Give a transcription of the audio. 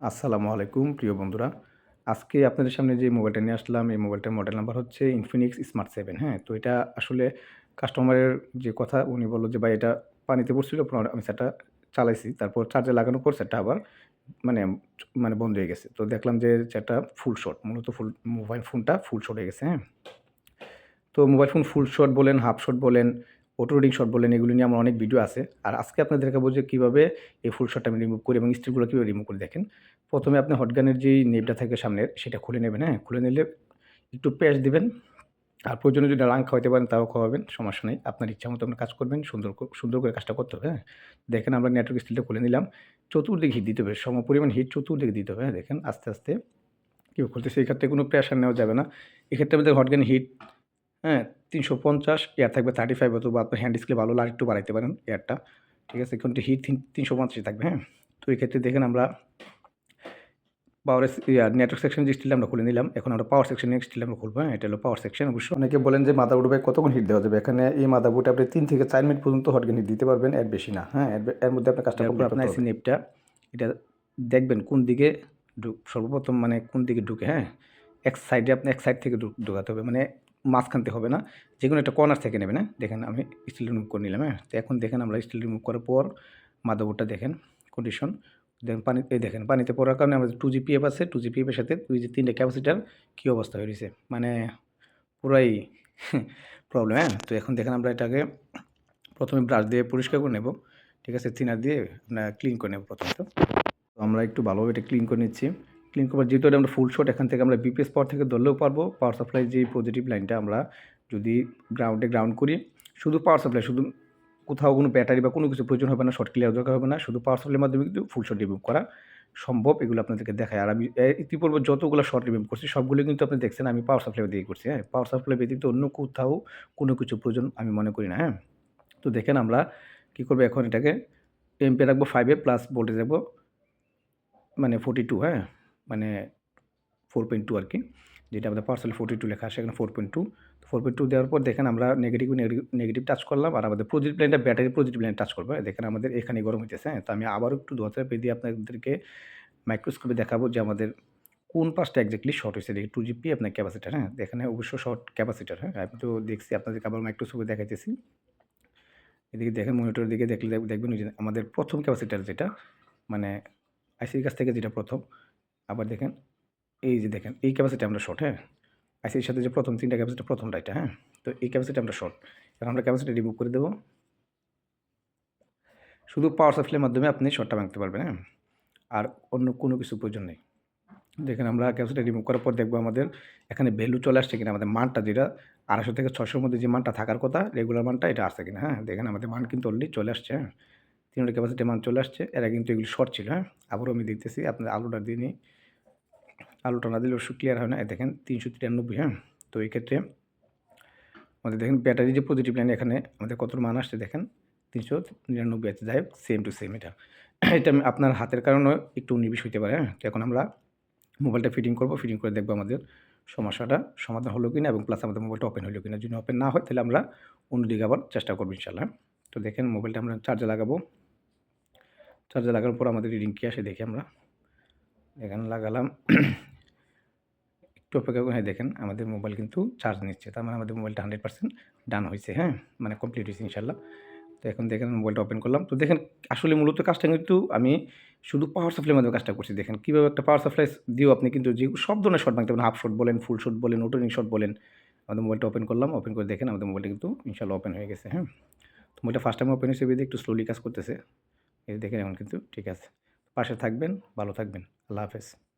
আসসালামু আলাইকুম, প্রিয় বন্ধুরা। আজকে আপনাদের সামনে যে মোবাইলটা নিয়ে আসলাম, এই মোবাইলটার মডেল নাম্বার হচ্ছে ইনফিনিক্স স্মার্ট সেভেন হ্যাঁ? তো এটা আসলে কাস্টমারের যে কথা, উনি বলল যে, ভাই, এটা পানিতে পড়ছিল আমি সেটা চালাইছি। তারপর চার্জে লাগানোর পর সেটা আবার মানে মানে বন্ধ হয়ে গেছে। তো দেখলাম যে সেটা ফুল শট মূলত ফুল মোবাইল ফোনটা ফুল শট হয়ে গেছে হ্যাঁ? তো মোবাইল ফোন ফুল শট বলেন হাফ শট বলেন অটো রিডিং শট বলেন, এগুলো নিয়ে আমার অনেক ভিডিও আছে। আর আজকে আপনাদের দেখাবো যে কীভাবে এই ফুল শটটা আমি রিমুভ করি এবং স্টিলগুলো কীভাবে রিমুভ করে দেখেন। প্রথমে আপনি হটগানের যেই নেপটা থাকে সামনের, সেটা খুলে নেবেন হ্যাঁ? খুলে নিলে একটু পেঁয়াজ দিবেন, আর প্রয়োজনে যদি রাং খাওয়াতে পারেন তাও খাওয়াবেন, সমস্যা নেই। আপনার ইচ্ছা মতো আপনি কাজ করবেন, সুন্দর সুন্দর করে কাজটা করতে হবে হ্যাঁ? দেখেন আমরা নেটওয়ার্ক স্টিলটা খুলে নিলাম, চতুর্দিকে হিট দিতে হবে সম পরিমাণ হিট চতুর্দিকে দিতে হবে হ্যাঁ? দেখেন আস্তে আস্তে, কেউ করতেছে এই ক্ষেত্রে কোনো প্রেশার নেওয়া যাবে না। এক্ষেত্রে আমাদের হটগান হিট হ্যাঁ তিনশো পঞ্চাশ এয়ার থাকবে থার্টি ফাইভ অথবা আপনার হ্যান্ড ডিসপ্লে ভালো হলে একটু বাড়াইতে পারেন এয়ারটা। ঠিক আছে কিন্তু হিট তিনশো পঞ্চাশে থাকবে হ্যাঁ? তো এই ক্ষেত্রে দেখেন আমরা পাওয়ার নেটওয়ার্ক সেকশন যে স্টিল আমরা খুলে নিলাম এখন আমরা পাওয়ার সেকশন স্টিল আমরা খুলবো হ্যাঁ? এটা হলো পাওয়ার সেকশন অবশ্যই। অনেকে বলেন যে মাদারবোর্ড ভাই কতক্ষণ হিট দেওয়া যাবে? এখানে এই মাদারবোর্ডে আপনি তিন থেকে চার মিনিট পর্যন্ত হটগান হিট দিতে পারবেন এর বেশি না হ্যাঁ? এর মধ্যে আপনার কাজটা করতে আপনার আইসি নেপটা এটা দেখবেন কোন দিকে সর্বপ্রথম মানে কোন দিকে ঢুকে হ্যাঁ? এক সাইডে আপনি এক সাইড থেকে ঢুক- ঢুকাতে হবে মানে মাঝখানতে হবে না। যে কোনো একটা কর্নার থেকে নেবেন হ্যাঁ? দেখেন আমি স্টিল রিমুভ করে নিলাম হ্যাঁ? তো এখন দেখেন আমরা স্টিল রিমুভ করার পর মাদারবোর্ডটা দেখেন কন্ডিশন দেখেন পানি, এই দেখেন পানিতে পড়ার কারণে আমাদের টু জি জিপিএফ আছে টু জিপিএফের সাথে ওই যে তিনটে ক্যাপাসিটার কী অবস্থা হয়ে রয়েছে? মানে পুরাই প্রবলেম হ্যাঁ? তো এখন দেখেন আমরা এটাকে প্রথমে ব্রাশ দিয়ে পরিষ্কার করে নেব, ঠিক আছে? থিনার দিয়ে আপনার ক্লিন করে নেব প্রথমে তো। আমরা একটু ভালোভাবে এটা ক্লিন করে নিচ্ছি। ক্লিন করার যেহেতু আমরা ফুল শট এখান থেকে আমরা বিপিএস পাওয়ার থেকে ধরলেও পারব। পাওয়ার সাপ্লাই যে পজিটিভ লাইনটা আমরা যদি গ্রাউন্ডে গ্রাউন্ড করি, শুধু পাওয়ার সাপ্লাই শুধু কোথাও কোনো ব্যাটারি বা কোনো কিছু প্রয়োজন হবে না শর্ট ক্লিয়ার দরকার হবে না, শুধু পাওয়ার সাপ্লাইয়ের মাধ্যমে কিন্তু ফুল শট রিমুভ করা সম্ভব, এগুলো আপনাদেরকে দেখায় আর আমি ইতিপূর্বে যতগুলো শর্ট রিমুভ করছি, সবগুলো কিন্তু আপনি দেখছেন, আমি পাওয়ার সাপ্লাই দিয়ে করছি হ্যাঁ? পাওয়ার সাপ্লাই ব্যতীত অন্য কোথাও কোনো কিছু প্রয়োজন আমি মনে করি না হ্যাঁ? তো দেখেন আমরা কী করব এখন এটাকে এমপে রাখব ফাইভে প্লাস ভোল্টেজ রাখব মানে ফোর্টি টু হ্যাঁ? মানে ফোর পয়েন্ট টু আর কি যেটা আমাদের পার্সেল ফোর্টি টু লেখা এখানে ফোর পয়েন্ট টু তো ফোর পয়েন্ট টু দেওয়ার পর দেখেন আমরা নেগেটিভ নেগেটিভ টাচ করলাম আর আমাদের পজিটিভ লাইনটা ব্যাটারি পজিটিভ লাইন টাচ করব। হ্যাঁ, দেখেন আমাদের এখানে গরম হইতেছে হ্যাঁ? তো আমি আবারও একটু দোয়াতে পেয়ে দিয়ে আপনাদেরকে মাইক্রোস্কোপে দেখাবো যে আমাদের কোন পাশটা এক্স্যাক্টলি শর্ট হয়েছে দেখি টু জিপি আপনার ক্যাপাসিটার হ্যাঁ? এখানে অবশ্য শর্ট ক্যাপাসিটার হ্যাঁ? আমি তো দেখছি আপনাদেরকে আবার মাইক্রোস্কোপে দেখাইতেছি। এদিকে দেখেন মনিটরের দিকে দেখলে দেখবেন আমাদের প্রথম ক্যাপাসিটার যেটা মানে আইসির কাছ থেকে যেটা প্রথম আবার দেখেন, এই যে দেখেন, এই ক্যাপাসিটি আমরা শর্ট হ্যাঁ? আইসির সাথে যে প্রথম তিনটা ক্যাপাসিটি প্রথমটা এটা হ্যাঁ? তো এই ক্যাপাসিটি আমরা শর্ট এখন আমরা ক্যাপাসিটি রিমুভ করে দেবো। শুধু পাওয়ার সাপ্লাইয়ের মাধ্যমে আপনি শর্টটা ভাঙতে পারবেন হ্যাঁ? আর অন্য কোনো কিছু প্রয়োজন নেই। দেখেন, আমরা ক্যাপাসিটি রিমুভ করার পর দেখব আমাদের এখানে ভ্যালু চলে আসছে কিনা, আমাদের মানটা যেটা আড়াইশো থেকে ছশোর মধ্যে যে মানটা থাকার কথা রেগুলার মানটা এটা আসছে কিনা হ্যাঁ? দেখেন, আমাদের মান কিন্তু অলরেডি চলে আসছে হ্যাঁ? তিনটা ক্যাপাসিটি মান চলে আসছে, এরা কিন্তু এগুলো শর্ট ছিল হ্যাঁ? আবারও আমি দেখতেছি আপনার আলুটা দিয়ে নিই। আলুটা না দিলে অবশ্য ক্লিয়ার হয় না। দেখেন, তিনশো তিরানব্বই হ্যাঁ? তো এই ক্ষেত্রে আমাদের দেখেন ব্যাটারি যে পজিটিভ লাইন এখানে আমাদের কত মান আসছে দেখেন? তিনশো নিরানব্বই আছে যাই সেম টু সেম এটা। এটা আপনার হাতের কারণে একটু নিবিশ হইতে পারে হ্যাঁ? তো এখন আমরা মোবাইলটা ফিটিং করব ফিটিং করে দেখব আমাদের সমস্যাটা সমাধান হলো কিনা এবং প্লাস আমাদের মোবাইলটা ওপেন হলো কিনা। যদি ওপেন না হয়, তাহলে আমরা অন্যদিকে আবার চেষ্টা করব ইনশাল্লাহ তো দেখেন মোবাইলটা আমরা চার্জে লাগাবো। চার্জে লাগানোর পর আমাদের রিডিং কী আসে দেখি আমরা। এখানে লাগালাম। একটু অপেক্ষা করে হ্যাঁ দেখেন, আমাদের মোবাইল কিন্তু চার্জ নিচ্ছে। তার মানে আমাদের মোবাইলটা হান্ড্রেড পার্সেন্ট ডান হয়েছে হ্যাঁ? মানে কমপ্লিট হয়েছে ইনশাল্লাহ তো এখন দেখেন মোবাইলটা ওপেন করলাম। তো দেখেন, আসলে মূলত কাজটা কিন্তু আমি শুধু পাওয়ার সাপ্লাইয়ের মাধ্যমে কাজটা করছি। দেখেন, কীভাবে একটা পাওয়ার সাপ্লাই দিয়েও আপনি কিন্তু যে সব ধরনের শট ভাঙতে পারেন। হাফ শট বলেন ফুল শট বলেন ওটোনিং শট বলেন, আমাদের মোবাইলটা ওপেন করলাম। ওপেন করে দেখেন, আমাদের মোবাইলটা কিন্তু ইনশাল্লাহ ওপেন হয়ে গেছে হ্যাঁ? তো মোবাইলটা ফার্স্ট টাইম ওপেন হয়েছে একটু স্লোলি কাজ করতেছে। এই দেখেন, এখন কিন্তু ঠিক আছে। পাশে থাকবেন, ভালো থাকবেন। আল্লাহ হাফেজ।